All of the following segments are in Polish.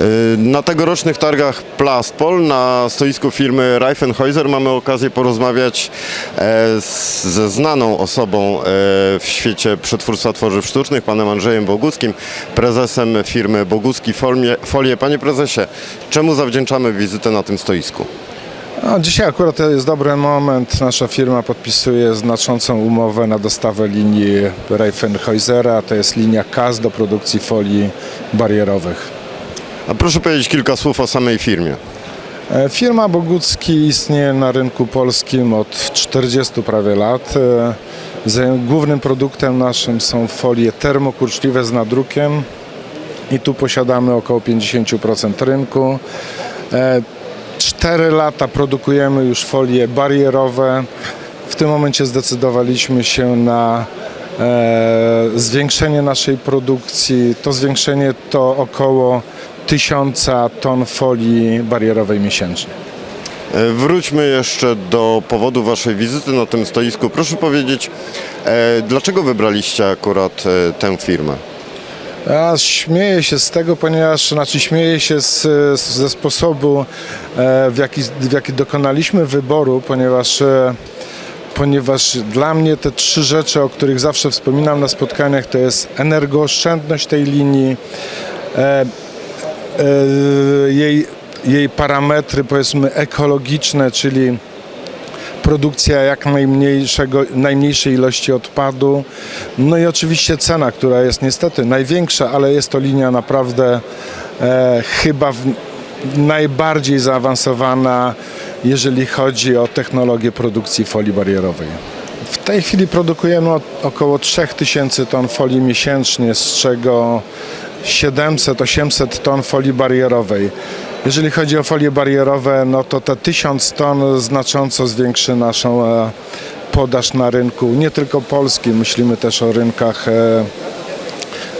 Y, Na tegorocznych targach Plastpol na stoisku firmy Reifenhäuser mamy okazję porozmawiać e, ze znaną osobą e, w świecie przetwórstwa tworzyw sztucznych, panem Andrzejem Boguckim, prezesem firmy Bogucki Folie. Folie. Panie prezesie, czemu zawdzięczamy wizytę na tym stoisku? No, dzisiaj akurat to jest dobry moment. Nasza firma podpisuje znaczącą umowę na dostawę linii Reifenhäusera. To jest linia KAS do produkcji folii barierowych. A proszę powiedzieć kilka słów o samej firmie. E, Firma Bogucki istnieje na rynku polskim od 40 prawie lat. E, Głównym produktem naszym są folie termokurczliwe z nadrukiem i tu posiadamy około 50% rynku. E, 4 lata produkujemy już folie barierowe. W tym momencie zdecydowaliśmy się na e, zwiększenie naszej produkcji. To zwiększenie to około 1000 ton folii barierowej miesięcznie. E, Wróćmy jeszcze do powodu Waszej wizyty na tym stoisku. Proszę powiedzieć, e, dlaczego wybraliście akurat e, tę firmę? Ja śmieję się z tego, ponieważ, znaczy śmieję się z, ze sposobu, w jaki, w jaki dokonaliśmy wyboru, ponieważ, ponieważ dla mnie te trzy rzeczy, o których zawsze wspominam na spotkaniach, to jest energooszczędność tej linii, jej, jej parametry powiedzmy ekologiczne, czyli produkcja jak najmniejszego, najmniejszej ilości odpadu. No i oczywiście cena, która jest niestety największa, ale jest to linia naprawdę e, chyba w, najbardziej zaawansowana, jeżeli chodzi o technologię produkcji folii barierowej. W tej chwili produkujemy około 3000 ton folii miesięcznie, z czego 700-800 ton folii barierowej. Jeżeli chodzi o folie barierowe, no to te 1000 ton znacząco zwiększy naszą e, podaż na rynku, nie tylko polskim, myślimy też o rynkach e,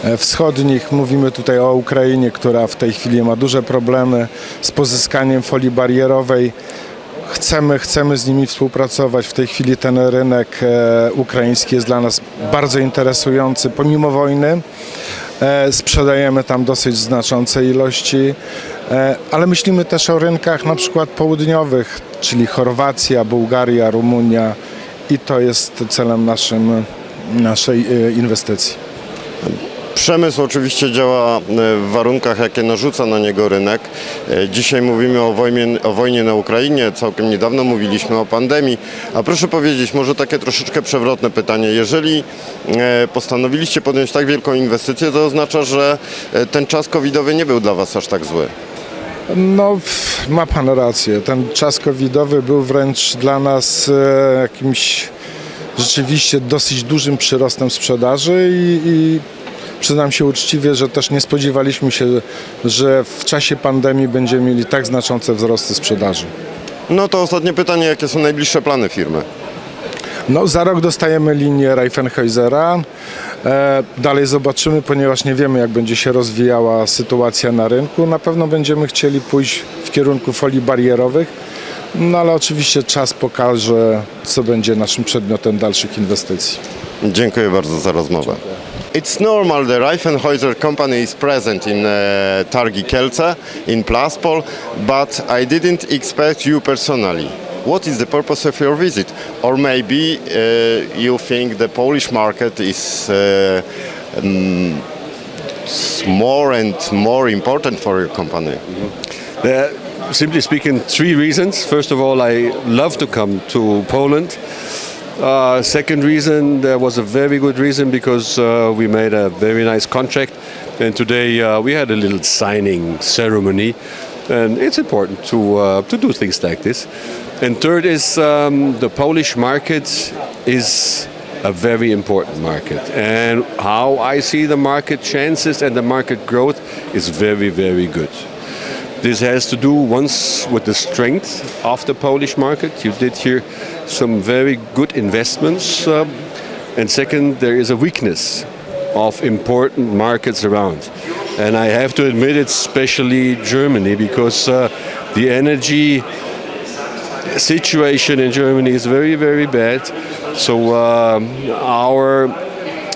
e, wschodnich. Mówimy tutaj o Ukrainie, która w tej chwili ma duże problemy z pozyskaniem folii barierowej. Chcemy, chcemy z nimi współpracować. W tej chwili ten rynek ukraiński jest dla nas bardzo interesujący, pomimo wojny. E, sprzedajemy tam dosyć znaczące ilości, e, ale myślimy też o rynkach na przykład południowych, czyli Chorwacja, Bułgaria, Rumunia i to jest celem naszym, naszej e, inwestycji. Przemysł oczywiście działa e, w warunkach, jakie narzuca na niego rynek. E, Dzisiaj mówimy o wojnie, o wojnie na Ukrainie, całkiem niedawno mówiliśmy o pandemii. A proszę powiedzieć, może takie troszeczkę przewrotne pytanie. Jeżeli e, postanowiliście podjąć tak wielką inwestycję, to oznacza, że ten czas covidowy nie był dla Was aż tak zły. No, ma pan rację. Ten czas covidowy był wręcz dla nas jakimś rzeczywiście dosyć dużym przyrostem sprzedaży i, i przyznam się uczciwie, że też nie spodziewaliśmy się, że w czasie pandemii będziemy mieli tak znaczące wzrosty sprzedaży. No to ostatnie pytanie, jakie są najbliższe plany firmy? No, za rok dostajemy linię Reifenhäusera. E, dalej zobaczymy, ponieważ nie wiemy, jak będzie się rozwijała sytuacja na rynku. Na pewno będziemy chcieli pójść w kierunku folii barierowych, no ale oczywiście czas pokaże, co będzie naszym przedmiotem dalszych inwestycji. Dziękuję bardzo za rozmowę. It's normal the Reifenhäuser company is present in uh, Targi Kielce, in Plaspol, but I didn't expect you personally. What is the purpose of your visit? Or maybe uh, you think the Polish market is uh, um, more and more important for your company? Simply speaking, three reasons. First of all, I love to come to Poland. Uh, second reason, there was a very good reason because uh, we made a very nice contract, and today uh, we had a little signing ceremony, and it's important to uh, to do things like this. And third is um, the Polish market is a very important market, and how I see the market chances and the market growth is very very good. This has to do once with the strength of the Polish market. You did here some very good investments. um, and second, there is a weakness of important markets around. And I have to admit, it's especially Germany because uh, the energy situation in Germany is very, very bad. So um, our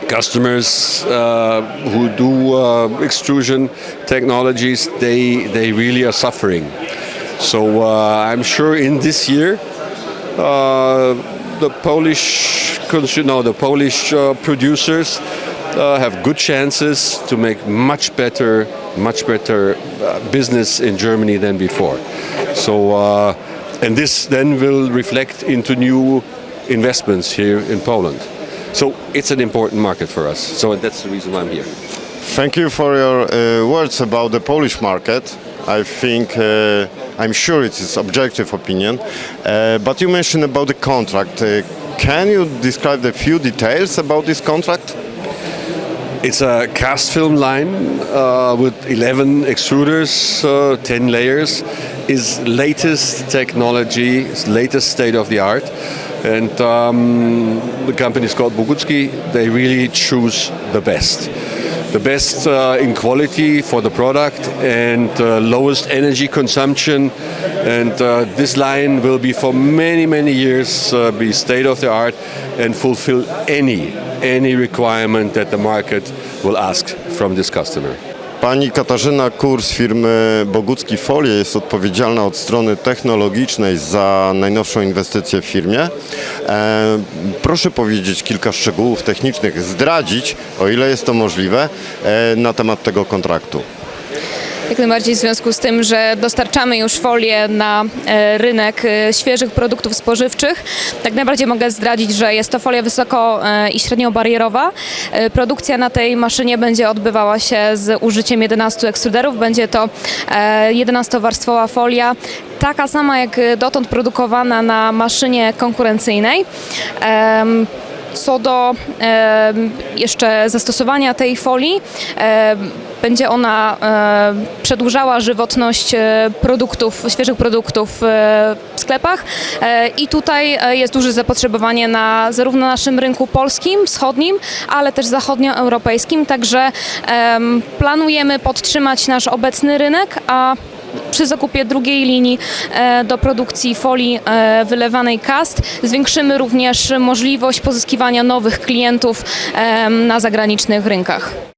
customers uh, who do uh, extrusion technologies, they, they really are suffering. So uh, I'm sure in this year, uh, the Polish consu- no, the Polish uh, producers uh, have good chances to make much better, much better business in Germany than before. So, and this then will reflect into new investments here in Poland. So it's an important market for us. So that's the reason why I'm here. Thank you for your uh, words about the Polish market. I think, uh, I'm sure it is objective opinion. Uh, but you mentioned about the contract. Uh, can you describe the few details about this contract? It's a cast film line uh, with 11 extruders, uh, 10 layers. Is latest technology, latest state of the art, and um, the company is called Bogucki. They really choose the best, the best uh, in quality for the product and uh, lowest energy consumption. And uh, this line will be for many many years uh, be state of the art and fulfill any any requirement that the market will ask from this customer. Pani Katarzyna Kur z firmy Bogucki Folie jest odpowiedzialna od strony technologicznej za najnowszą inwestycję w firmie. E, proszę powiedzieć kilka szczegółów technicznych, zdradzić, o ile jest to możliwe, e, na temat tego kontraktu. Jak najbardziej w związku z tym, że dostarczamy już folię na e, rynek e, świeżych produktów spożywczych. Tak najbardziej mogę zdradzić, że jest to folia wysoko e, i średnio barierowa. Produkcja na tej maszynie będzie odbywała się z użyciem 11 ekstruderów. Będzie to e, 11-warstwowa folia, taka sama jak dotąd produkowana na maszynie konkurencyjnej. Co do jeszcze zastosowania tej folii, będzie ona przedłużała żywotność e, produktów, świeżych produktów e, w sklepach. E, i tutaj jest duże zapotrzebowanie na zarówno naszym rynku polskim, wschodnim, ale też zachodnioeuropejskim, także em, planujemy podtrzymać nasz obecny rynek, a przy zakupie drugiej linii e, do produkcji folii e, wylewanej cast zwiększymy również możliwość pozyskiwania nowych klientów na zagranicznych rynkach.